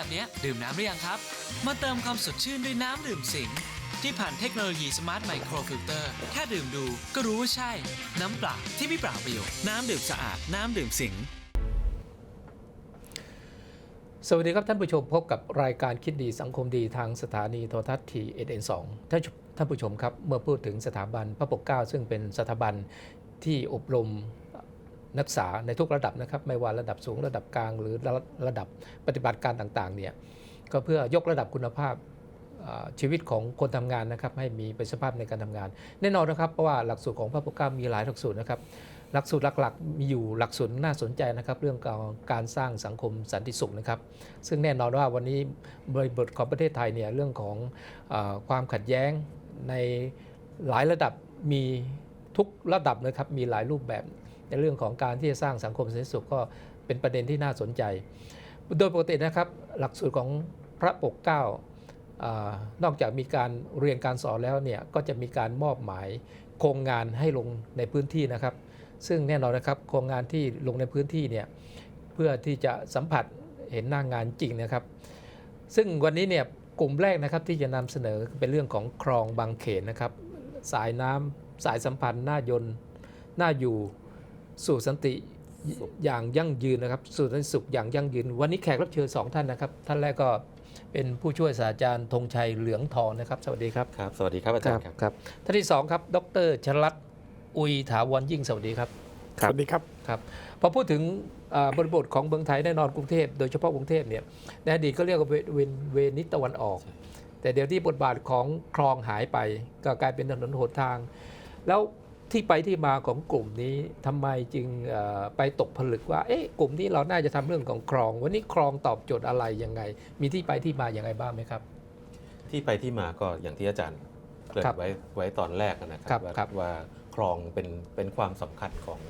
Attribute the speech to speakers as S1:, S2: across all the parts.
S1: าศร้อนแบบนี้ดื่มน้ำหรือยังครับ มาเติมความสดชื่นด้วยน้ำดื่มสิงที่ผ่านเทคโนโลยีสมาร์ทไมโครฟิลเตอร์แค่ดื่มดูก็รู้ว่าใช่ น้ำเปล่าที่ไม่เปล่าประโยชน์น้ำดื่มสะอาด น้ำดื่มสิง
S2: สวัสดีครับท่านผู้ชมพบกับรายการคิดดีสังคมดีทางสถานีโทรทัศน์ทีเอ็นสองท่านท่านผู้ชมครับ เมื่อพูดถึงสถาบันพระปกเกล้าซึ่งเป็นสถาบันที่อบรม นักศึกษาในทุกระดับนะครับ ไม่ว่าระดับสูงระดับกลางหรือระระดับปฏิบัติการต่างๆเนี่ยก็เพื่อยกระดับคุณภาพชีวิตของคนทำงานนะครับให้มีประสิทธิภาพในการทำงาน แน่นอนนะครับเพราะว่าหลักสูตรของพระปกเก้ามีหลายหลักสูตรนะครับหลักสูตรหลักๆมีอยู่หลักสูตรน่าสนใจนะครับ เรื่องการสร้างสังคมสันติสุขนะครับ ซึ่งแน่นอนว่าวันนี้บริบทของประเทศไทยเนี่ยเรื่องของอความขัดแย้งในหลายระดับมีทุกระดับนะครับมีหลายรูปแบบ ในเรื่องของการที่จะสร้างสังคมสันติสุขก็เป็นประเด็นที่น่าสนใจ โดยปกตินะครับหลักสูตรของพระปกเกล้านอกจากมีการเรียนการสอนแล้วเนี่ยก็จะมีการมอบหมายโครงงานให้ลงในพื้นที่นะครับ ซึ่งแน่นอนนะครับโครงงานที่ลงในพื้นที่เนี่ยเพื่อที่จะสัมผัสเห็นหน้างงานจริงนะครับ ซึ่งวันนี้เนี่ยกลุ่มแรกนะครับที่จะนำเสนอเป็นเรื่องของคลองบางเขนนะครับ สายน้ำสายสัมพันธ์หน้ายนต์หน้าอยู่ สู่สันติอย่างยั่งยืนนะครับ สู่สันติสุขอย่างยั่งยืน วันนี้แขกรับเชิญสองท่านนะครับ ท่านแรกก็เป็นผู้ช่วยศาสตราจารย์ธงชัยเหลืองทองนะครับ สวัสดีครับ
S3: ครับ สวัสดีครับอาจารย์ครับ
S2: ครับท่านที่สองครับ ดรชลัดอุยถาวรยิ่งสวัสดีครับ
S3: ครับ
S4: สวัสดีครับ
S2: ครับพอพูดถึงอ่าบริบทของเมืองไทยแน่นอนกรุงเทพโดยเฉพาะกรุงเทพเนี่ยในอดีตก็เรียกว่าเวเวนเวนิสตะวันออก แต่เดี๋ยวที่บทบาทของคลองหายไปก็กลายเป็นถนนหนทาง แล้ว ที่ไปที่มาของกลุ่มนี้ทำไมจึงเอ่อไปตกผลึกว่า เอ๊ะกลุ่มนี้เราน่าจะทำเรื่องของคลอง วันนี้คลองตอบโจทย์อะไรยังไง มีที่ไปที่มาอย่างไรบ้างไหมครับ
S3: ที่ไปที่มาก็อย่างที่อาจารย์เกริ่
S2: ครั
S3: น
S2: บ
S3: ไว้ไว้ตอนแรกนะค
S2: ครั
S3: รับบว่า
S2: ครับ
S3: ว่าคลองเป็นเป็นความสำคัญของ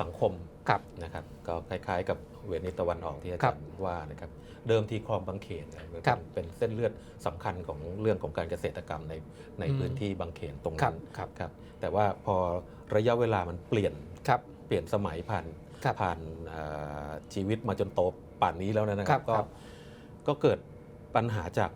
S3: สังคม
S2: ครับ
S3: นะครับ ก็คล้ายๆ กับเวนิสตะวันออกที่อา
S2: ครั
S3: จา
S2: บ
S3: รย์ว่านะครับ เดิมทีคลองบางเขนเนี่ยมัน
S2: ครั
S3: เป็
S2: บ
S3: นเป็นเส้นเลือดสำคัญของเรื่องของการเกษตรกรรมในใน
S2: อืม
S3: พื้นที่บางเขนตรง
S2: ครั
S3: นั้
S2: บ
S3: น
S2: ครับ
S3: ครับแต่ว่าพอระยะเวลามันเปลี่ยน
S2: ครับ
S3: เปลี่ยนสมัยผ่าน
S2: ครับ
S3: ผ่านเอ่อชีวิตมาจนโตป่านนี้แล้วนะค
S2: ครั
S3: รั
S2: บบ
S3: ก็
S2: ครับ
S3: ก็เกิดปัญหาจาก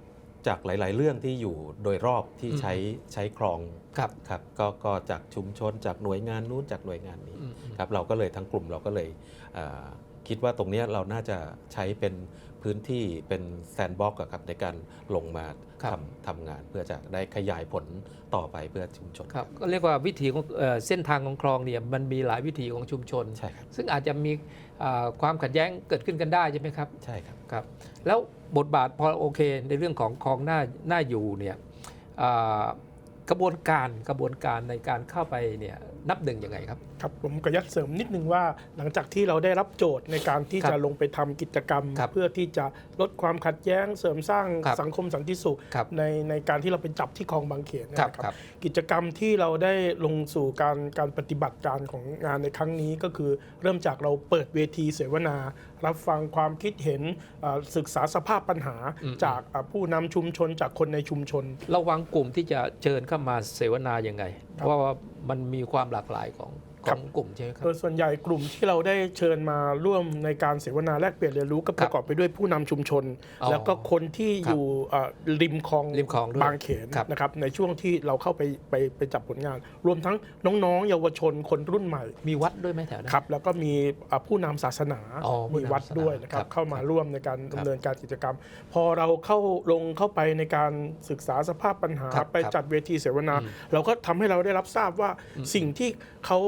S3: จากหลาย ๆ เรื่องที่อยู่โดยรอบที่
S2: อืม
S3: ใช้ใช้คลอง
S2: ครับ
S3: ครับก็ก็จากชุมชนจากหน่วยงานนู้นจากหน่วยงานนี้
S2: อืมอืม
S3: ครับเราก็เลยทั้งกลุ่มเราก็เลยเอ่อคิดว่าตรงเนี้ยเราน่าจะใช้เป็น พื้นที่เป็นแซนด์บ็อกซ์ครับในการลงมา
S2: ครับ
S3: ทำทำงาน เพื่อจะได้ขยายผลต่อไปเพื่อชุมชน
S2: ครับก็เรียกว่าวิถีของเอ่อเส้นทางของคลองเนี่ยมันมีหลายวิถีของชุมชน
S3: ใช่ครับ
S2: ซึ่งอาจจะมีอ่าความขัดแย้งเกิดขึ้นกันได้ใช่ไหมครับ
S3: ใช่ครับ
S2: ครับ แล้วบทบาทพอโอเคในเรื่องของคลองหน้าหน้าอยู่เนี่ยอ่ากระบวนการกระบวนการในการเข้าไปเนี่ย นับหนึ่งยังไงครับ
S4: ครับผมกระยัดเสริมนิดนึงว่า หลังจากที่เราได้รับโจทย์ในการที่
S2: ครับ
S4: จะลงไปทำกิจกรรม
S2: ครับ
S4: เพื่อที่จะลดความขัดแย้งเสริมสร้าง
S2: ครับ
S4: สังคมสันติสุข
S2: ครับ
S4: ในในการที่เราไปจับที่คลองบางเขนเนย
S2: ครับ
S4: นะครับ
S2: ครับ
S4: กิจกรรมที่เราได้ลงสู่การการปฏิบัติการของงานในครั้งนี้ก็คือ เริ่มจากเราเปิดเวทีเสวนา รับฟังความคิดเห็นอ่าศึกษาสภาพปัญหา
S2: อืม
S4: จากอ่าผู้นำชุมชนจากคนในชุมชน
S2: ระวังกลุ่มที่จะเชิญเข้ามาเสวนายังไง
S4: ครั
S2: เพ
S4: บ
S2: ราะว่ามันมีความหลากหลายของ ข
S4: ครั
S2: อบงกลุ่มใช่ไหมครับ
S4: โดยส่วนใหญ่กลุ่มที่เราได้เชิญมาร่วมในการเสวนาแลกเปลี่ยนเรียนรู้ก็ประกอบไปด้วยผู้นำชุมชน
S2: อ๋อ
S4: แล้วก็คนที่
S2: ครับ
S4: อยู่เอ่อริมคลอง
S2: ริมคลองด้วย
S4: บางเขน
S2: ครับ
S4: นะครับในช่วงที่เราเข้าไปไปไปจับผลงาน รวมทั้งน้องๆ เยาวชนคนรุ่นใหม่
S2: มีวัดด้วยไหมแถวนั้น
S4: ครับแล้วก็มีอ่าผู้นำศาสนา
S2: อ๋อผู้
S4: มี
S2: นำ
S4: วัดด้วยนะครั
S2: ครับบ
S4: เข้ามา
S2: ครับ
S4: ร่วมในการ
S2: ครับ
S4: ดำเนินการกิจกรรม พอเราเข้าลงเข้าไปในการศึกษาสภาพปัญหา
S2: ครับ
S4: ไป
S2: ครับ
S4: จัดเวทีเสวนา
S2: อืม
S4: เราก็ทำให้เราได้รับทราบว่าสิ่งที่เขา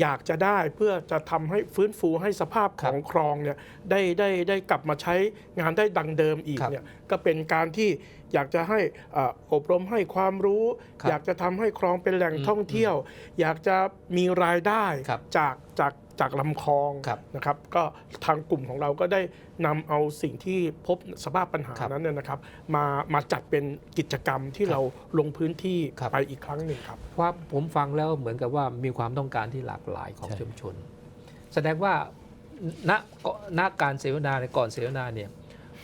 S4: อยากจะได้เพื่อจะทำให้ฟื้นฟูให้สภาพ
S2: ค
S4: ข
S2: รับ
S4: องคลองเนี่ยได้ได้ได้กลับมาใช้งานได้ดังเดิมอีก
S2: ครับ
S4: เนี่ยก็เป็นการที่อยากจะให้อ่าอบรมให้ความรู้
S2: ครับ
S4: อยากจะทำให้คลองเป็นแหล่ง
S2: อืม
S4: ท่องเที่ยว อยากจะมีรายได้
S2: ครับ
S4: จากจาก จากลำคลอง
S2: ครับ
S4: นะครับ ก็ทางกลุ่มของเราก็ได้นำเอาสิ่งที่พบสภาพปัญหา
S2: ครับ
S4: นั้นเนี่ยนะครับ มามาจัดเป็นกิจกรรมที่
S2: ครับ
S4: เราลงพื้นที่
S2: ครับ
S4: ไปอีกครั้งหนึ่งครับ
S2: ว่าผมฟังแล้วเหมือนกับว่ามีความต้องการที่หลากหลายของ
S3: ใช่
S2: ชุมชน แสดงว่าณณการเสวนาในยก่อนเสวนาเนี่ย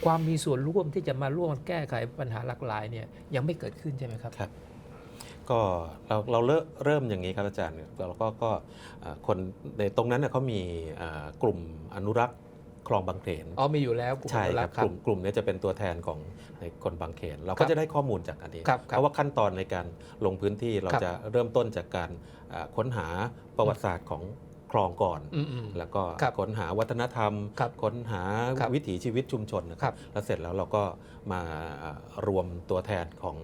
S2: ความมีส่วนร่วมที่จะมาร่วมแก้ไขปัญหาหลากหลายเนี่ยยังไม่เกิดขึ้นใช่ไหมครับ
S3: ครับ ก็เราเราเริ่มเริ่มอย่างนี้ครับอาจารย์เราก็ก็เอ่อคนในตรงนั้นเน่ยเขามีเอ่อกลุ่มอนุรักษ์คลองบางเขน
S2: อ๋อมีอยู่แล้วกลุ่ม
S3: ใช่
S2: อนุ
S3: ค
S2: รั
S3: รั
S2: ก
S3: บ
S2: ษ์
S3: กลุ่มกลุ่มนี้จะเป็นตัวแทนของในคนบางเขน เรา
S2: ครั
S3: ก็
S2: บ
S3: จะได้ข้อมูลจากอันนี้
S2: ครับครับ
S3: เพราะว่าขั้นตอนในการลงพื้นที่เรา
S2: ครับ
S3: จะเริ่มต้นจากการอ่าค้นหาประวัติศาสตร์ของคลองก่อน
S2: อืมอืม
S3: แล้วก็
S2: ครับ
S3: ค้นหาวัฒนธรรม
S2: ครับ
S3: ค้นหา
S2: ครับ
S3: วิถีชีวิตชุมชนนะค
S2: ครั
S3: รับบแล้วเสร็จแล้วเราก็มารวมตัวแทนของ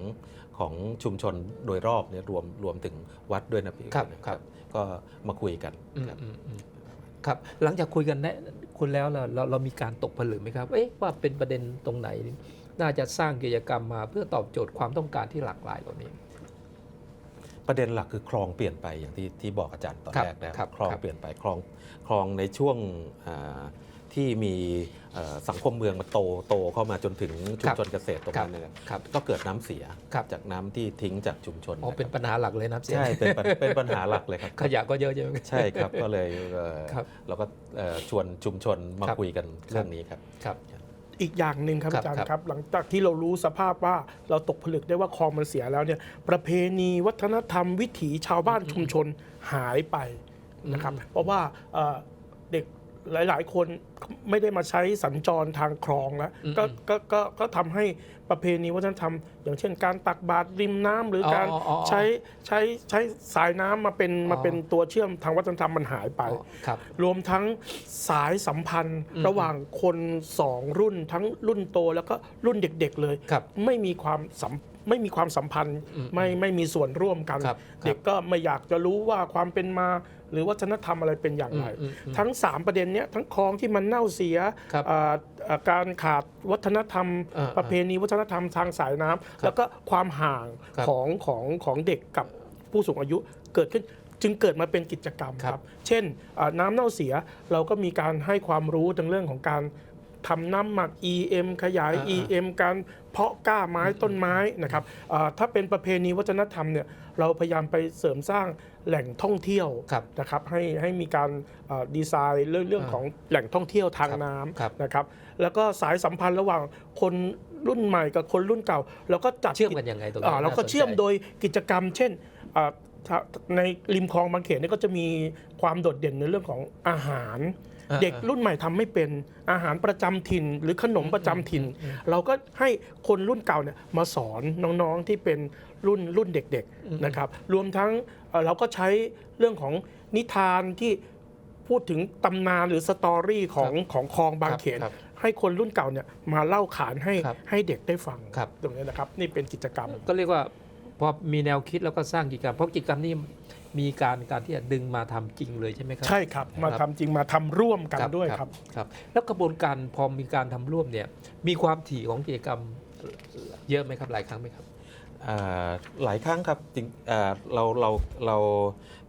S3: ของชุมชนโดยรอบเนี่ยรวมรวมถึงวัดด้วยนะพี่
S2: ครับ
S3: นะครับ ก็มาคุยกัน
S2: อืม
S3: ครับ
S2: อืมอืมครับหลังจากคุยกันแนะคุณแล้วเราเราเรามีการตกผลึกไหมครับ เอ๊ะว่าเป็นประเด็นตรงไหน น่าจะสร้างกิจกรรมมาเพื่อตอบโจทย์ความต้องการที่หลากหลายเหล่านี้
S3: ประเด็นหลักคือคลองเปลี่ยนไปอย่างที่ที่บอกอาจารย์ตอน
S2: ครับ
S3: แรกนะค
S2: ครั
S3: รับบคลอง
S2: ครับ
S3: เปลี่ยนไปคลองคลองในช่วงอ่า ที่มีเอ่อสังคมเมืองมาโตโตเข้ามาจนถึงชุมชนเกษตรตรงนั้นเนยนะครับ
S2: ครับ
S3: ก็เกิดน้ำเสีย
S2: ครับ
S3: จากน้ำที่ทิ้งจากชุมชน
S2: อ๋อเป็น
S3: นะค
S2: ปัญหาหลักเลยนะ
S3: รับใช่เป็นปัญเป็นปัญหาหลักเลยครับ
S2: ขยะก็เยอะใช่ไหม
S3: ใช่ครับก็เลยเอ่อ
S2: ครับ
S3: เราก็เอ่อชวนชุมชนมา
S2: ครับ
S3: คุยกันเรื่องนี้ครับ
S2: ครับ
S4: อีกอย่างหนึ่งครับ
S2: ครับ
S4: อาจาร
S2: ครั
S4: ย์
S2: บ
S4: ครับ หลังจากที่เรารู้สภาพว่าเราตกผลึกได้ว่าคลองมันเสียแล้วเนี่ย ประเพณีวัฒนธรรมวิถีชาวบ้านชุมชนหายไปนะครับ เพราะว่าเอ่อเด็ก หลาย ๆ คนไม่ได้มาใช้สัญจรทางคลองแล้ว
S2: อืม
S4: ก็ก็ก็ก็ทำให้ประเพณีวัฒนธรรม อย่างเช่น การตักบาตรริมน้ำหรืออ
S2: อ
S4: การ
S2: อ๋ออ๋อ
S4: ใช้ใช้ใช้สายน้ำมาเป็น
S2: อ๋อ
S4: มาเป็นตัวเชื่อมทางวัฒนธรรมมันหายไป
S2: อ๋อครับ
S4: รวมทั้งสายสัมพันธ์
S2: อืม
S4: ระหว่างคนสองรุ่นทั้งรุ่นโตแล้วก็รุ่นเด็ก ๆ เลย
S2: ครับ
S4: ไม่มีความสัมไม่มีความสัมพันธ์
S2: อืม
S4: ไม่ไม่มีส่วนร่วมกัน
S2: ครับ
S4: เด็กก็ไม่อยากจะรู้ว่าความเป็นมา หรือวัฒนธรรมอะไรเป็นอย่างไร
S2: อืมอืมอืม
S4: ทั้ง 3 ประเด็นเนี้ยทั้งคลองที่มันเน่าเสีย
S2: ครับ
S4: อ่าอ่าการขาดวัฒนธรรม
S2: อ่า
S4: ประเพณีวัฒนธรรมทางสายน้ำแล้วก็ความห่าง
S2: ครับ
S4: ของของของเด็กกับผู้สูงอายุเกิดขึ้นจึงเกิดมาเป็นกิจกรรม
S2: ครับ
S4: ครับเช่นอ่าน้ำเน่าเสียเราก็มีการให้ความรู้ในเรื่องของการทำน้ำหมัก EM ขยาย
S2: อ่า
S4: EM การเพาะกล้าไม้ต้นไม้นะครับอ่าถ้าเป็นประเพณีวัฒนธรรมเนี่ยเราพยายามไปเสริมสร้าง แหล่งท่องเที่ยว
S2: ครับ
S4: นะครับให้ให้มีการอ่าดีไซน์เรื่องเรื่อง
S2: อ่า
S4: ของแหล่งท่องเที่ยวทาง
S2: ครับ
S4: น้
S2: ครับำ
S4: นะครับแล้วก็สายสัมพันธ์ระหว่างคนรุ่นใหม่กับคนรุ่นเก่าเราก็จัด
S2: เชื่อมกันยังไงตรงนี้
S4: อ่าเราก็
S2: น่สนใจ
S4: เชื่อมโดยกิจกรรม เช่นอ่าถ้าในริมคลองบางเขนเนี่ยก็จะมีความโดดเด่นในเรื่องของอาหาร
S2: อ่า
S4: เด็กรุ่นใหม่ทำไม่เป็นอาหารประจำถิ่น หรือขนมประจำถิ่น เราก็ให้คนรุ่นเก่าเนี่ยมาสอนน้องๆที่เป็นรุ่นรุ่นเด็กๆนะครับรวมทั้งเอ่อเราก็ใช้เรื่องของนิทานที่พูดถึงตำนานหรือสตอรี่ของของคลองบางเขน
S2: ครับ
S4: ให้คนรุ่นเก่าเนี่ยมาเล่าขานให้
S2: ครับ
S4: ให้เด็กได้ฟัง
S2: ครับ
S4: ตรงนี้นะครับ นี่เป็นกิจกรรม
S2: ก็เรียกว่าพอมีแนวคิดแล้วก็สร้างกิจกรรม เพราะกิจกรรมนี้ มีการการที่จะดึงมาทำจริงเลยใช่ไหมครั
S4: ใช่ครับมา
S2: ค
S4: ทำ
S2: รับ
S4: จริงมาทำร่วมกันด้วยครับ
S2: ครับแล้วกระบวนการพอมีการทำร่วมเนี่ยมีความถี่ของกิจกรรมเยอะไหมครับหลายครั้งไหมครับ
S3: อ่าหลายครั้งครับจริงอ่าเราเราเรา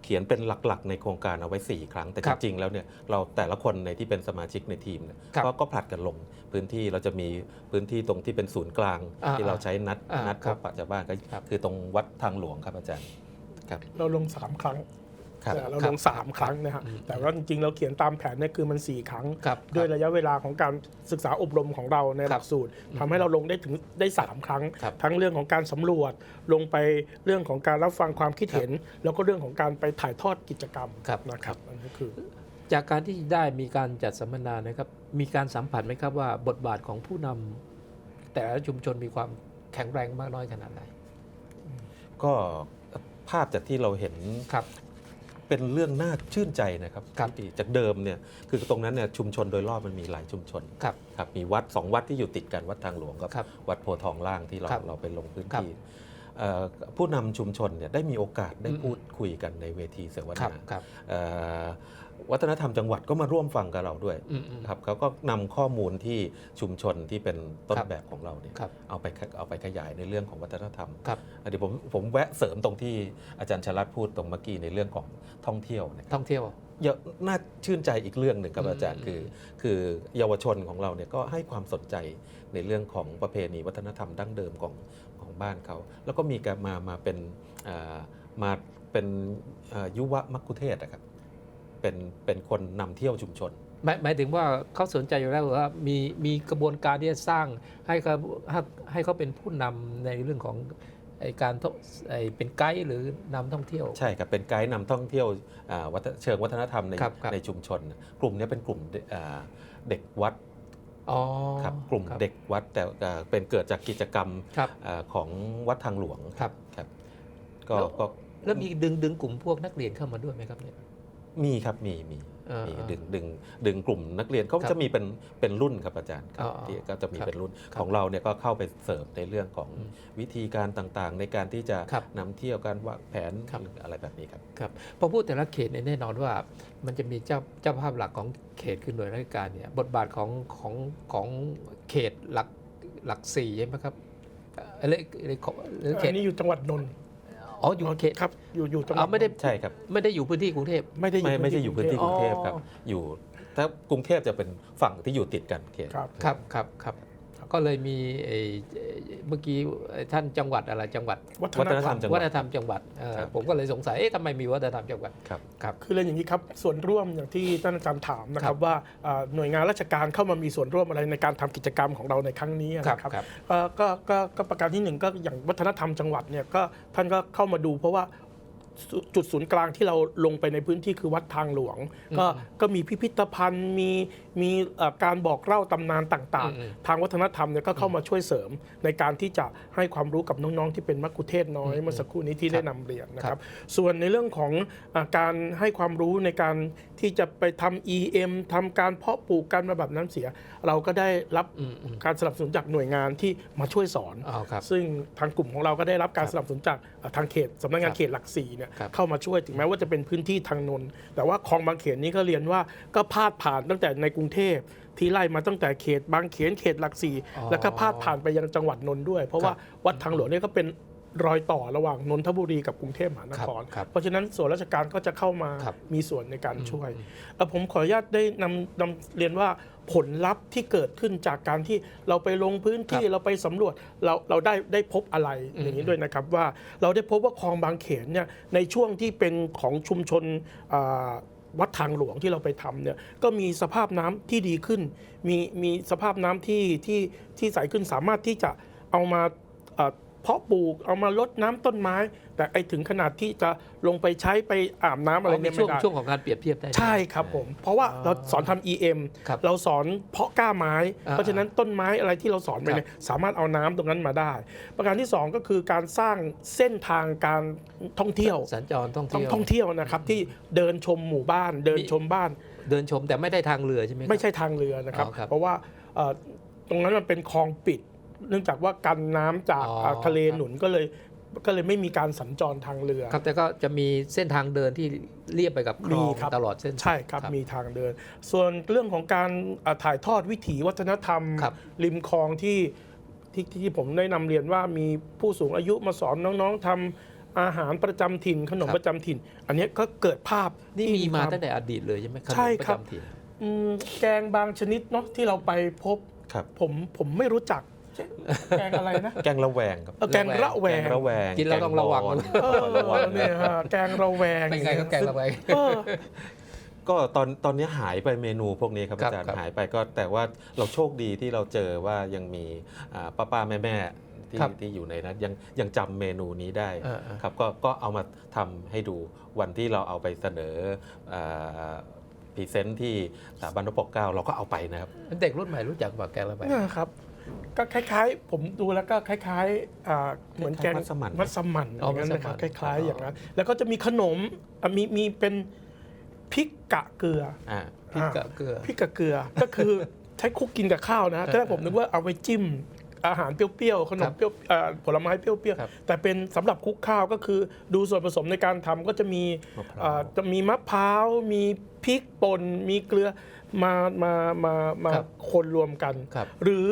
S3: เขียนเป็นหลักๆ ในโครงการเอาไว้ 4 ครั้ง แต่
S2: ครั
S3: จ
S2: บ
S3: ริงๆแล้วเนี่ยเราแต่ละคนในที่เป็นสมาชิกในทีมเนี่ย
S2: ครับ
S3: ก็ก็ผลัดกันลงพื้นที่เราจะมีพื้นที่ตรงที่เป็นศูนย์กลาง
S2: อ่า
S3: ที่เราใช้นัด
S2: อ่า
S3: นัด
S2: ครั
S3: พ
S2: บ
S3: บปะชาวบ้านก็
S2: ครับ
S3: คือตรงวัดทางหลวงครับอาจารย์ ครับ
S4: เราลง 3 ครั้ง
S3: ครับ
S4: แต่เรา
S2: ครั
S4: ล
S2: บ
S4: ง3 ครั้งนะฮะ
S2: อืม
S4: แต่ว่าจริงๆ เราเขียนตามแผนเนี่ยคือมัน 4 ครั้ง
S2: ครับ
S4: ด้วยระยะเวลาของการศึกษาอบรมของเราในหลักสูตรทำให้เราลงได้ถึงได้ 3 ครั้ง
S2: ครับ
S4: ทั้งเรื่องของการสำรวจ ลงไปเรื่องของการรับฟังความคิดเห็น แล้วก็เรื่องของการไปถ่ายทอดกิจกรรม
S2: ครับ
S4: นะครับอันนี้คือ
S2: จากการที่ได้มีการจัดสัมมนานะครับมีการสัมผัสไหมครับว่าบทบาทของผู้นำแต่ละชุมชนมีความแข็งแรงมากน้อยขนาดไหน
S3: ก็ ภาพจากที่เราเห็น
S2: ครับ
S3: เป็นเรื่องน่าชื่นใจนะครับ
S2: ครับ
S3: พี่จากเดิมเนี่ยคือตรงนั้นเนี่ยชุมชนโดยรอบมันมีหลายชุมชน
S2: ครับ
S3: ครับมีวัดสองวัดที่อยู่ติดกันวัดทางหลวงกับ
S2: ครับ
S3: วัดโพธิ์ทองล่างที่เรา
S2: ครับ
S3: เราไปลงพื้น
S2: ครับ
S3: ที่เอ่อผู้นำชุมชนเนี่ยได้มีโอกาสได้
S2: อืม
S3: พูดคุยกันในเวทีเสว
S2: ครับ
S3: นา
S2: ครับ
S3: เอ่อ วัฒนธรรมจังหวัดก็มาร่วมฟังกับเราด้วย
S2: อืมอืม
S3: ครับเขาก็นำข้อมูลที่ชุมชนที่เป็นต้น
S2: ครับ
S3: แบบของเราเนี่ย
S2: ครับ
S3: เอาไปเอาไปขยายในเรื่องของวัฒนธรรม
S2: ครับ
S3: เดี๋ยวผมผมแวะเสริมตรงที่อาจารย์ชลัดพูดตรงเมื่อกี้ในเรื่องของท่องเที่ยวเนย
S2: ท่องเที่ยว
S3: เยอะน่าชื่นใจอีกเรื่องหนึ่งครับ
S2: อืม
S3: อาจารย์คือ คือเยาวชนของเราเนี่ยก็ให้ความสนใจในเรื่องของประเพณีวัฒนธรรมดั้งเดิมของของบ้านเขา แล้วก็มีการมามาเป็นอ่ามาเป็นอ่ายุวมัคคุเทศก์นะครับ เป็นเป็นคนนำเที่ยวชุมชน
S2: หมายหมายถึงว่าเขาสนใจอยู่แล้วว่ามีมีกระบวนการที่จะสร้างให้เขาให้ให้เขาเป็นผู้นำในเรื่องของไอการท่องไอเป็นไกด์หรือนำท่องเที่ยว
S3: ใช่ครับเป็นไกด์นำท่องเที่ยวอ่าวัฒเชิงวัฒนธรรมใน
S2: ครับครับ
S3: ในชุมชน กลุ่มนี้เป็นกลุ่มอ่าเด็กวัด
S2: อ๋อ
S3: ครับกลุ่มเด็กวัดแต่เอ่อเป็นเกิดจากกิจกรรม
S2: ครับ
S3: เอ่อของวัดทางหลวง
S2: ครับ
S3: ครับก็
S2: แล้ว
S3: ก็
S2: แล้วมีดึงดึงกลุ่มพวกนักเรียนเข้ามาด้วยไหมครับเนี่ย
S3: มีครับมีมี
S2: เออ
S3: มี
S2: เออ
S3: ดึงดึงดึงกลุ่มนักเรียนเขา
S2: ครับ
S3: จะมีเป็นเป็นรุ่นครับอาจารย์ครับ
S2: อ๋ออ๋อ
S3: ที่ก็จะมี
S2: ครับ
S3: เป็นรุ่น
S2: ครับ
S3: ของเราเนี่ยก็เข้าไปเสริมในเรื่องของ
S2: อืม
S3: วิธีการต่างๆ ในการที่จะ
S2: ครับ
S3: นำเที่ยวการวางแผน
S2: ครับ
S3: อะไรแบบนี้ครับ
S2: ครับพอพูดแต่ละเขตเนี่ยแน่นอนว่า มันจะมีเจ้าเจ้าภาพหลักของเขตคือหน่วยราชการเนี่ยบทบาทของของของเขตหลักหลักสี่ใช่ไหมครับเอ่ออะไรอะไรของหรือเข
S4: อั
S2: ต
S4: นนี้อยู่จังหวัดนนท์
S2: อ๋ออยู่เขต
S4: ครับอยู่อยู่จังหวั
S2: อ๋
S4: ด
S2: อไม่ได้
S3: ใช่ครับ
S2: ไม่ได้อยู่พื้นที่กรุงเทพ
S4: ไม่ได้อยู่
S3: ไม่ไม่ใช่อยู่พื้นที่ก
S2: อ๋อ
S3: รุงเทพครับ อยู่ถ้ากรุงเทพจะเป็นฝั่งที่อยู่ติดกันเขต
S4: ครับ
S2: ครับครับครับ ก็เลยมีไอ้เมื่อกี้ท่านจังหวัดอะไรจังหวัด
S4: วัฒ
S3: วัฒ
S4: น
S3: น
S4: ธ
S3: ธ
S4: ร
S3: ร
S4: ร
S3: ร
S4: ม
S3: มจังห
S2: วั
S3: วัด
S2: ฒนธรรมจังหวัดเอ่อ
S3: ครับ
S2: ผมก็เลยสงสัยเอ๊ะทำไมมีวัฒนธรรมจังหวัด
S3: ครับ
S2: ครับ
S4: คือเรียนอย่างนี้ครับส่วนร่วมอย่างที่ท่านอาจารย์ถามนะค
S2: ครั
S4: รับบว่าอ่าหน่วยงานราชการเข้ามามีส่วนร่วมอะไรในการทำกิจกรรมของเราในครั้งนี้
S2: ครับ
S4: นะครับ
S2: ครับ
S4: เอ่อก็ก็ก็ประการที่หนึ่งก็อย่างวัฒนธรรมจังหวัดเนี่ยก็ท่านก็เข้ามาดูเพราะว่า จุจุดศูนย์กลางที่เราลงไปในพื้นที่คือวัดทางหลวง ก็ก็มีพิพิธภัณฑ์มีมีเอ่อการบอกเล่าตำนานต่าง
S2: อืม
S4: ๆทางวัฒนธรรมเนี่ยก็เข้ามาช่วยเสริม ในการที่จะให้ความรู้กับน้องๆ ที่เป็นมักคุเทศก์น้อยเมื่อสักครู่นี้ที่ได้นำเรียนนะค
S2: ครั
S4: รับ
S2: บ
S4: ส่วนในเรื่องของอาการให้ความรู้ในการที่จะไปทำ EM ทำการเพาะปลูกการระบัดน้ำเสีย เราก็ได้รับ
S2: อืมอืม
S4: การสนับสนุนจากหน่วยงานที่มาช่วยสอน
S2: อ๋อครับ
S4: ซึ่งทางกลุ่มของเราก็ได้รับการ
S2: ครับ
S4: สนับสนุนจากเอ่อทางเขตสำนักงาน
S2: ครับ
S4: เขตหลักสี่เนี่ย
S2: ครับ
S4: เข้ามาช่วยถึงแม้ว่าจะเป็นพื้นที่ทางนนท์แต่ว่าคลองบางเขนนี้ก็เรียนว่าก็พาดผ่านตั้งแต่ในกรุงเทพที่ไล่มาตั้งแต่เขตบางเขนเขตหลักสี่
S2: อ๋อ
S4: แล้วก็พาดผ่านไปยังจังหวัดนนท์ด้วย เพราะว่า
S2: ครับ
S4: วัดทางหลวงเนี่ยก็เป็น รอยต่อระหว่างนนทบุรีกับกรุงเทพมหานคร
S2: ครับ
S4: เพราะฉะนั้นส่วนราชการก็จะเข้ามา
S2: ครับ
S4: มีส่วนในการช่วยเอ่อผมขออนุญาตได้นำนำเรียนว่าผลลัพธ์ที่เกิดขึ้นจากการที่เราไปลงพื้นที่
S2: ครับ
S4: เราไปสำรวจเราเราได้ได้พบอะไร
S2: อืม
S4: อย่างนี้ด้วยนะครับว่าเราได้พบว่าคลองบางเขนเนี่ยในช่วงที่เป็นของชุมชนอ่าวัดทางหลวงที่เราไปทำเนี่ยก็มีสภาพน้ำที่ดีขึ้น มีมีสภาพน้ำที่ที่ที่ใสขึ้นสามารถที่จะเอามา เอ่อ เพาะปลูกเอามาลดน้ำต้นไม้ แต่ไอถึงขนาดที่จะลงไปใช้ไปอาบน้ำอะไร
S2: อ๋อมี
S4: เนี่ย
S2: ช่ว
S4: ไม่
S2: ง
S4: ได้
S2: ช่วงของการเปรียบเทียบได้
S4: ใช่ครับผม เพราะว่า
S2: อ๋อ
S4: เราสอนทำ EM
S2: ครับ
S4: เราสอนเพาะกล้าไม้
S2: อ่า
S4: เพราะฉะนั้นต้นไม้อะไรที่เราสอนไปเนี่ยสามารถเอาน้ำตรงนั้นมาได้ ประการที่2ก็คือการสร้างเส้นทางการท่องเที่ยว
S2: สัญจรท่อง
S4: ท่อง
S2: เที่ยว
S4: ท่องเที่ยวนะครับที่เดินชมหมู่บ้าน เดิน
S2: มี
S4: ชมบ้าน
S2: เดินชมแต่ไม่ได้ทางเรือใช่ไหมครับ
S4: ไม่ใช่ทางเรือนะครับ
S2: อ๋อครับ
S4: เพราะว่าเอ่อตรงนั้นมันเป็นคลองปิด เนื่องจากว่ากันน้ำจาก
S2: อ๋อ
S4: ทะเล
S2: ครับ
S4: หนุนก็เลยก็เลยไม่มีการสัญจรทางเรือ
S2: ครับแต่ก็จะมีเส้นทางเดินที่เลียบไปกับคล
S4: มี
S2: อง
S4: ครับ
S2: ตลอดเส้น
S4: ใช่ครับมีทางเดิน ส่วนเรื่องของการอ่าถ่ายทอดวิถีวัฒนธรรม
S2: ครับ
S4: ริมคลองที่ที่ที่ผมได้นำเรียนว่ามีผู้สูงอายุมาสอนน้องๆทำอาหารประจำถิ่น ขนม
S2: ครับ
S4: ประจำถิ่น อันเนี้ยก็เกิดภาพ
S2: นี่
S4: ที่
S2: มีมา
S4: คว
S2: ตั้งแต่อดีตเลยใช่ไหมขนม
S4: ใช่ครับ
S2: ปะจำถิ่น
S4: อืมแกงบางชนิดเนาะที่เราไปพบ
S3: ครับ
S4: ผมผมไม่รู้จัก แกงอะไรนะ
S3: แกงละแวงครับ
S4: เออแกงระแว
S3: แก
S4: ง
S3: งระแวง
S2: กินแล้วต้องระวัง
S3: แกบอน
S4: เออเนี่ยฮะแกงระแวง
S2: เป็นไงครับแกงระแวง
S4: เออ
S3: ก็ตอนตอนนี้หายไปเมนูพวกนี้ครับ
S2: ครับ
S3: อาจารย์
S2: ครับ
S3: หายไปก็แต่ว่าเราโชคดีที่เราเจอว่ายังมีอ่าป้าป้าแม่แม่ๆที่
S2: ครับ
S3: ที่อยู่ในนั้นยังยังจำเมนูนี้ได้
S2: เออเออ
S3: ครับก็ก็เอามาทำให้ดูวันที่เราเอาไปเสนอพรีเซนต์ที่สถาบันพระปกเกล้าเราก็เอาไปนะครับ
S2: เด็กรุ่นใหม่รู้จักว่าแกงระแวง
S4: เนี่ยครับ ก็คล้ายๆ ผมดูแล้วก็คล้ายๆอ่าเหมือนแกง
S3: คล้ายๆมัสมั่น
S4: มัสมั่น
S2: อ๋อ
S4: อย่างนั้นนะครับ
S2: มัสมั่น
S4: คล้ายๆอย่างนั้น แล้วก็จะมีขนมอะมีมีเป็นพริกกะเกลือ
S3: อ่า
S2: พริกกะเกลือ
S4: พริกกะเกลือ ก็คือใช้คลุกกินกับข้าวนะ
S2: เออ
S4: แต่ผมนึกว่าเอาไปจิ้มอาหารเปรี้ยวๆ ขน
S2: ครั
S4: ม
S2: บ
S4: เปรี้ยวเอ่อผลไม้เปรี้ยว
S2: ครับ
S4: ๆ แต่เป็นสำหรับคลุกข้าวก็คือดูส่วนผสมในการทำก็จะมี
S3: มะพร้าว
S4: เอ่อจะมีมะพร้าว มีพริกป่น มีเกลือมามามามา
S2: ครับ
S4: คนรวมกัน
S2: ครับ
S4: หรือ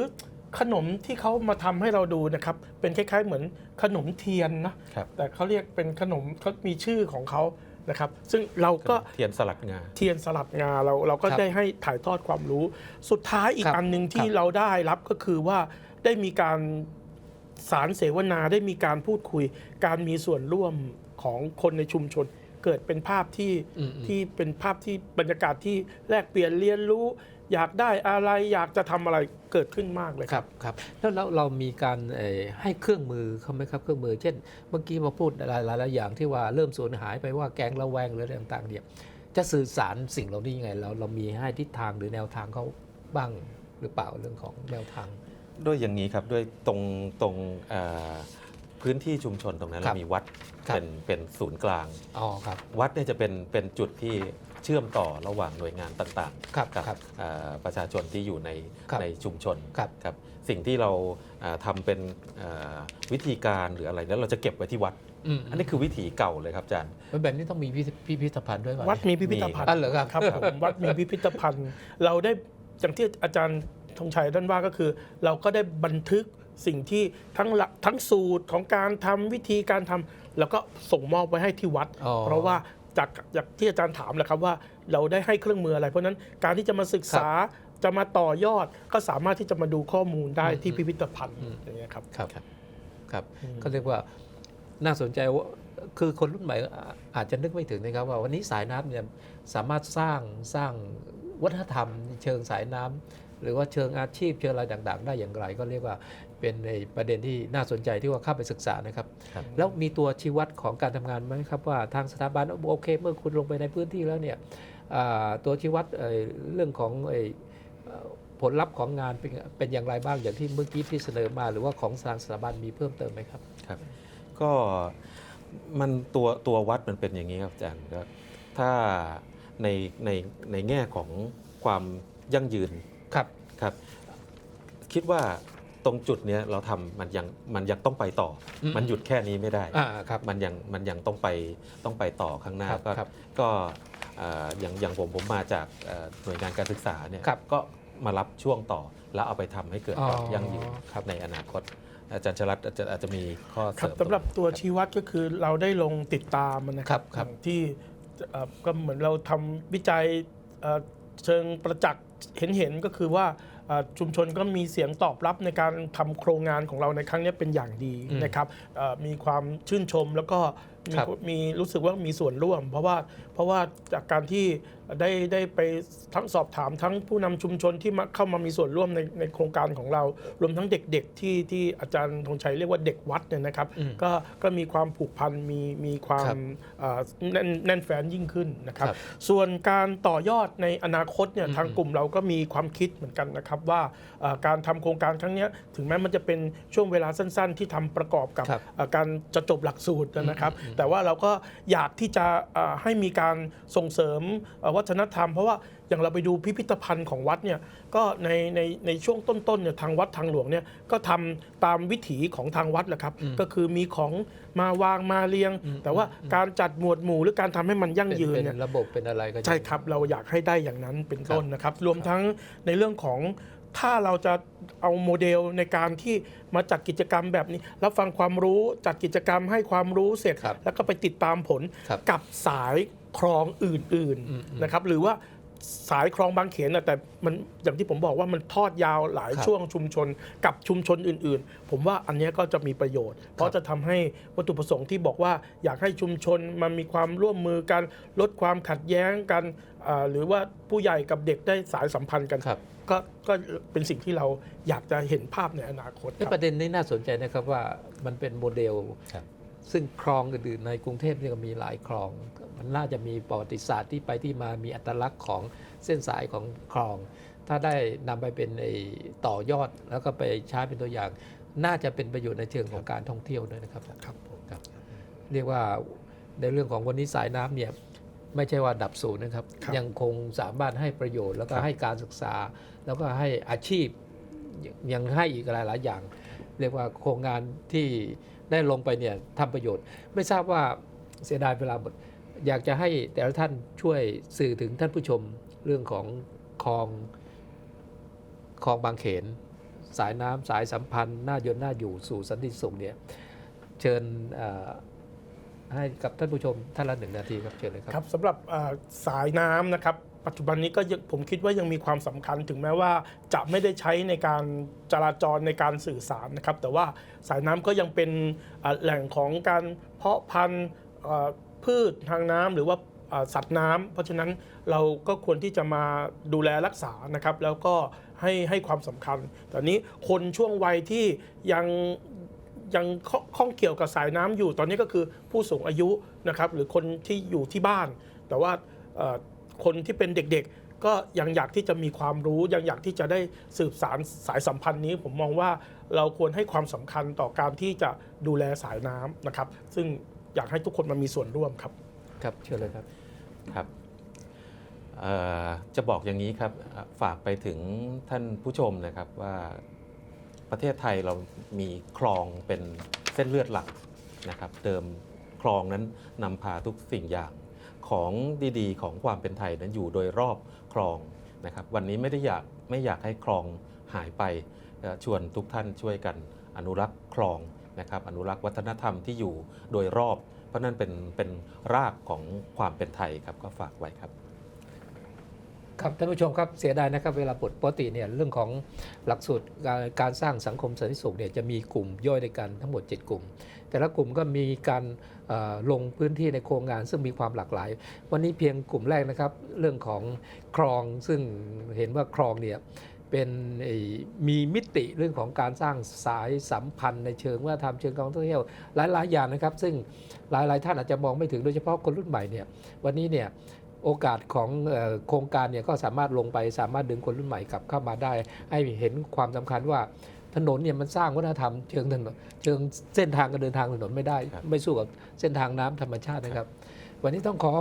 S4: ขนมที่เขามาทำให้เราดูนะครับเป็นคล้าย ๆ เหมือนขนมเทียนนะครับแต่เขาเรียกเป็นขนมเขามีชื่อของเขานะครับซึ่งเราก็
S3: เทียนสลัดงา
S4: เทียนสลัดงาเราเราก็
S2: ครับ
S4: ได้ให้ถ่ายทอดความรู้ สุดท้ายอีก
S2: ครับ
S4: อันหนึ่งที่
S2: ครับ
S4: เราได้รับก็คือว่าได้มีการสารเสวนาได้มีการพูดคุย การมีส่วนร่วมของคนในชุมชน เกิดเป็นภาพที่
S2: อืมอืม
S4: ที่เป็นภาพที่บรรยากาศที่แลกเปลี่ยนเรียนรู้ อยากได้อะไรอยากจะทำอะไรเกิดขึ้นมากเลย
S2: ครับครับแล้วแล้วเรามีการเอ่อให้เครื่องมือเขาไหมครับเครื่องมือ เช่น เมื่อกี้มาพูดหลายหลายหลายอย่างที่ว่าเริ่มสูญหายไปว่าแกงระแวงหรืออะไรต่างๆเนี่ยจะสื่อสารสิ่งเหล่านี้ยังไงเราเรามีให้ทิศทางหรือแนวทางเขาบ้างหรือเปล่าเรื่องของแนวทาง
S3: ด้วยอย่างนี้ครับด้วยตรงตรงเอ่อ พื้นที่ชุมชนตรงนั้น
S2: ครับ
S3: เรามีวัด
S2: ครับ
S3: เป็นเป็นศูนย์กลาง
S2: อ๋อครับ
S3: วัดเนี่ยจะเป็นเป็นจุดที่เชื่อมต่อระหว่างหน่วยงานต่างๆ
S2: ครับ
S3: กับ
S2: ครับ
S3: เอ่อประชาชนที่อยู่ใน
S2: ครับ
S3: ในชุมชน
S2: ครับ
S3: ครับสิ่งที่เราเอ่อทำเป็นเอ่อวิธีการหรืออะไรนั้นเราจะเก็บไว้ที่วัด
S2: อืม
S3: อันนี้คือวิถีเก่าเลยครับอาจารย์
S2: มันแบบนี้ต้องมีพิพิพิพิธภัณฑ์ด้วยป่ะ
S4: วัดมีพิพิธภัณฑ์
S2: อะเหรอครับ
S4: ครับ ผมวัดมีพิพิธภัณฑ์ เราได้อย่างที่อาจารย์ธงชัยท่านว่าก็คือ เราก็ได้บันทึก สิ่งที่ทั้งหลักทั้งสูตรของการทำวิธีการทำแล้วก็ส่งมอบไว้ให้ที่วัด
S2: อ๋อ
S4: เพราะว่าจากจากที่อาจารย์ถามแหละครับว่าเราได้ให้เครื่องมืออะไร เพราะฉะนั้นการที่จะมาศึกษาจะมาต่อยอดก็สามารถที่จะมาดูข้อมูลได้ที่พิพิธภัณฑ์อย่างเงี้ยครับ
S2: ครับ
S3: ครับ
S2: ครับ
S4: อืม
S2: ก็เรียกว่าน่าสนใจว่าคือคนรุ่นใหม่อาอาจจะนึกไม่ถึงนะครับว่าวันนี้สายน้ำเนี่ยสามารถสร้างสร้างวัฒนธรรม เชิงสายน้ำหรือว่าเชิงอาชีพเชิงอะไรต่างๆ ได้อย่างไร ก็เรียกว่า เป็นในประเด็นที่น่าสนใจที่ว่าเข้าไปศึกษานะครับ
S3: ครับ
S2: แล้วมีตัวชี้วัดของการทำงานไหมครับว่าทางสถาบันโอเค เมื่อคุณลงไปในพื้นที่แล้วเนี่ยอ่าตัวชี้วัดเอ่อเรื่องของเอ่อเอ่อผลลัพธ์ของงานเป็นเป็นอย่างไรบ้างอย่างที่เมื่อกี้ที่เสนอมา หรือว่าของทางสถาบันมีเพิ่มเติมไหมครับ
S3: ครับ ก็มันตัวตัววัดมันเป็นอย่างนี้ครับอาจารย์ก็ถ้าในในในแง่ของความยั่งยืน
S2: ครับ
S3: ครับ คิดว่า ตรงจุดเนี้ยเราทำมันยังมันยังต้องไปต่ออ
S2: ม
S3: มันหยุดแค่นี้ไม่ได้
S2: อ่าครับ
S3: มันยังมันยังต้องไปต้องไปต่อข้างหน้า
S2: ครับ
S3: ก็
S2: ครับ
S3: ก็เอ่ออย่างอย่างผมผมมาจากเอ่อหน่วยงานการศึกษาเนี่ย
S2: ครับ
S3: ก็มารับช่วงต่อแล้วเอาไปทำให้เกิดความ
S2: อ๋อ
S3: ยั่งยืน
S2: ครับ
S3: ในอนาคต อาจารย์ชลัดอาจจะอาจจะมีข้อ
S4: ค
S3: เส
S4: รั
S3: ริ
S4: บ
S3: ม
S4: สำหรับ
S3: งนี้
S4: ตัว
S3: ครับ
S4: ชี้วัดก็คือเราได้ลงติดตามนะค
S2: ครั
S4: รับบ
S2: ครับ
S4: ที่เอ่อก็เหมือนเราทำวิจัยเอ่อเชิงประจักษ์เห็นเห็นๆก็คือว่าเอ่อ ชุมชนก็มีเสียงตอบรับในการทำโครงงานของเราในครั้งนี้เป็นอย่างดี
S2: อืม
S4: นะครับเอ่อมีความชื่นชมแล้วก็มี
S2: ครับ
S4: มีรู้สึกว่ามีส่วนร่วม เพราะว่าเพราะว่าจากการที่ ได้ได้ไปทั้งสอบถามทั้งผู้นำชุมชนที่มาเข้ามามีส่วนร่วมในในโครงการของเรา รวมทั้งเด็กๆที่ที่อาจารย์ธงชัยเรียกว่าเด็กวัดเนี่ยนะครับ
S2: อืม
S4: ก็ก็มีความผูกพันมีมีควา
S2: ครั
S4: ม
S2: บ
S4: เอ่อแน่นแน่นแฟนยิ่งขึ้นนะครับ
S2: ครับ
S4: ส่วนการต่อยอดในอนาคตเนี่ย
S2: อืม
S4: ทางกลุ่มเราก็มีความคิดเหมือนกันนะครับว่าเอ่อการทำโครงการครั้งเนี้ยถึงแม้มันจะเป็นช่วงเวลาสั้น ๆ ที่ทำประกอบกับ
S2: ครับ
S4: เอ่อการจะจบหลักสูตรนะครับ
S2: อืมอืม
S4: แต่ว่าเราก็อยากที่จะเอ่อให้มีการส่งเสริมเอ่อวัฒนธรรม เพราะว่าอย่างเราไปดูพิพิธภัณฑ์ของวัดเนี่ยก็ในในในช่วงต้นๆเนี่ยทางวัดทางหลวงเนี่ยก็ทำตามวิถีของทางวัดแหละครับ
S2: อืม
S4: ก็คือมีของมาวางมาเรียง
S2: อืม
S4: แต่ว่าการจัดหมวดหมู่หรือการทำให้มันยั่ง
S2: เป็น
S4: ยืน
S2: เป็น
S4: เนี่ย
S2: ระบบเป็นอะไรก็จะ
S4: ใช่ครับ เราอยากให้ได้อย่างนั้นเป็นต้นนะครับ รวมทั้งในเรื่องของถ้าเราจะเอาโมเดลในการที่มาจัดกิจกรรมแบบนี้ รับฟังความรู้จัดกิจกรรมให้ความรู้เสร็จ
S2: ครับ
S4: แล้วก็ไปติดตามผล
S2: ครับ
S4: กับสาย คลองอื่น
S2: อืม
S4: ๆนะครับหรือว่าสายคลองบางเขนนะแต่มันอย่างที่ผมบอกว่ามันทอดยาวหลาย
S2: ครับ
S4: ช่วงชุมชนกับชุมชนอื่น ๆ ผมว่าอันเนี้ยก็จะมีประโยชน์ เพราะจะทำให้วัตถุประสงค์ที่บอกว่าอยากให้ชุมชนมันมีความร่วมมือกันลดความขัดแย้งกันอ่าหรือว่าผู้ใหญ่กับเด็กได้สายสัมพันธ์กัน
S2: ครับ
S4: ก็ก็เป็นสิ่งที่เราอยากจะเห็นภาพในอนาคต
S2: ใน
S4: ครับ
S2: ประเด็นนี้น่าสนใจนะครับว่ามันเป็นโมเดล
S3: ครับ
S2: ซึ่งคลองอื่นๆในกรุงเทพเนี่ยก็มีหลายคลอง มันน่าจะมีประวัติศาสตร์ที่ไปที่มามีอัตลักษณ์ของเส้นสายของคลอง ถ้าได้นำไปเป็นไอ้ต่อยอดแล้วก็ไปใช้เป็นตัวอย่าง น่าจะเป็นประโยชน์ในเชิงของการท่องเที่ยวด้วยนะครับ
S4: ครับผม
S2: ครับ เรียกว่าในเรื่องของวันนี้สายน้ำเนี่ยไม่ใช่ว่าดับศูนย์นะครับ
S4: ครับ
S2: ยังคงสามารถให้ประโยชน์แล้วก็
S3: ครับ
S2: ให้การศึกษา แล้วก็ให้อาชีพยังยังให้อีกหลายๆอย่าง เรียกว่าโครงงานที่ได้ลงไปเนี่ยทำประโยชน์ ไม่ทราบว่าเสียดายเวลาหมด อยากจะให้แต่ละท่านช่วยสื่อถึงท่านผู้ชมเรื่องของคลองคลองบางเขน สายน้ำสายสัมพันธ์หน้ายนหน้าอยู่สู่สันติสุขเนี่ยเชิญให้กับท่านผู้ชมท่านละหนึ่งนาทีครับเชิญเลยค
S4: รั
S2: รับ
S4: สำหรับสายน้ำนะครับปัจจุบันนี้ก็ผมคิดว่ายังมีความสำคัญถึงแม้ว่าจะไม่ได้ใช้ในการจราจรในการสื่อสารนะครับ แต่ว่าสายน้ำก็ยังเป็นแหล่งของการเพาะพันธุ์ พืชทางน้ำหรือว่าสัตว์น้ำเพราะฉะนั้นเราก็ควรที่จะมาดูแลรักษานะครับ แล้วก็ให้ให้ความสำคัญต่นี้คนช่วงวัยที่ยังยังข้องเกี่ยวกับสายน้ำอยู่ ตอนนี้ก็คือผู้สูงอายุนะครับ หรือคนที่อยู่ที่บ้าน แต่ว่าคนที่เป็นเด็กๆ ก็ยังอยากที่จะมีความรู้ ยังอยากที่จะได้สืบสารสายสัมพันธ์นี้ ผมมองว่าเราควรให้ความสำคัญต่อการที่จะดูแลสายน้ำนะครับ ซึ่ง อยากให้ทุกคนมามีส่วนร่วมครับ
S2: ครับเชิญเลยครับ
S3: ครับจะบอกอย่างนี้ครับฝากไปถึงท่านผู้ชมนะครับว่าประเทศไทยเรามีคลองเป็นเส้นเลือดหลักนะครับ เดิมคลองนั้นนำพาทุกสิ่งอย่างของดีๆ ของความเป็นไทยนั้นอยู่โดยรอบคลองนะครับวันนี้ไม่ได้อยากไม่อยากให้คลองหายไปชวนทุกท่านช่วยกันอนุรักษ์คลอง นะครับอนุรักษ์วัฒนธรรมที่อยู่โดยรอบ เพราะนั่นเป็นเป็นรากของความเป็นไทยครับก็ฝากไว้ครับ
S2: ครับท่านผู้ชมครับเสียดายนะครับเวลาปลดปกติเนี่ยเรื่องของหลักสูตรการการสร้างสังคมสันติสุขเนี่ยจะมีกลุ่มย่อยด้วยกันทั้งหมด 7 กลุ่ม แต่ละกลุ่มก็มีการเอ่อลงพื้นที่ในโครงงานซึ่งมีความหลากหลาย วันนี้เพียงกลุ่มแรกนะครับเรื่องของคลองซึ่งเห็นว่าคลองเนี่ย เป็นมีมิติเรื่องของการสร้างสายสัมพันธ์ในเชิงว่าทำเชิงการท่องเที่ยวหลายๆอย่างนะครับ ซึ่งหลายๆท่านอาจจะมองไม่ถึงโดยเฉพาะคนรุ่นใหม่เนี่ยวันนี้เนี่ยโอกาสของโครงการเนี่ยก็สามารถลงไปสามารถดึงคนรุ่นใหม่กลับเข้ามาได้ ให้เห็นความสำคัญว่าถนนเนี่ยมันสร้างวัฒนธรรมเชิงถนนเชิงเส้นทางการเดินทางถนนไม่ได้ ไม่สู้กับเส้นทางน้ำธรรมชาตินะครับ วันนี้ต้องขอ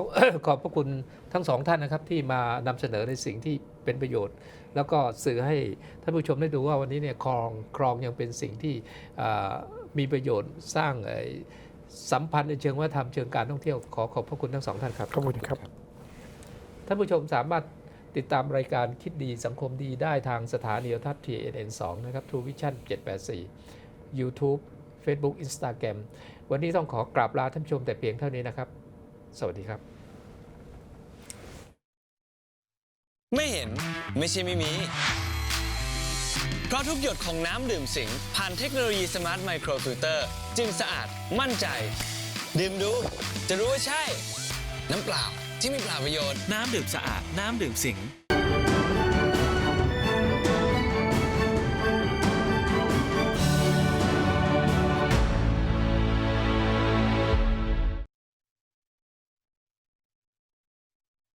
S2: ขอบพระคุณทั้งสองท่านนะครับที่มานำเสนอในสิ่งที่เป็นประโยชน์ แล้วก็สื่อให้ท่านผู้ชมได้ดูว่าวันนี้เนี่ยคลองคลองยังเป็นสิ่งที่อ่ามีประโยชน์สร้างเอ่อสัมพันธ์ในเชิงวัฒนธรรมเชิงการท่องเที่ยวขอขอบพระคุณทั้งสองท่านครับ
S4: ขอบคุณครับ
S2: ท่านผู้ชมสามารถติดตามรายการคิดดีสังคมดีได้ทางสถานีโทรทัศน์ TNN 2นะครับ True Vision 784 YouTube Facebook Instagram วันนี้ต้องขอกราบลาท่านผู้ชมแต่เพียงเท่านี้นะครับ สวัสดีครับ
S5: ไม่ใช่ไม่มี เพราะทุกหยดของน้ำดื่มสิง ผ่านเทคโนโลยีสมาร์ทไมโครฟิลเตอร์จึงสะอาดมั่นใจ ดื่มดู จะรู้ว่าใช่ น้ำเปล่าที่ไม่เปล่าประโยชน์
S1: น้ำดื่มสะอาด น้ำดื่มสิง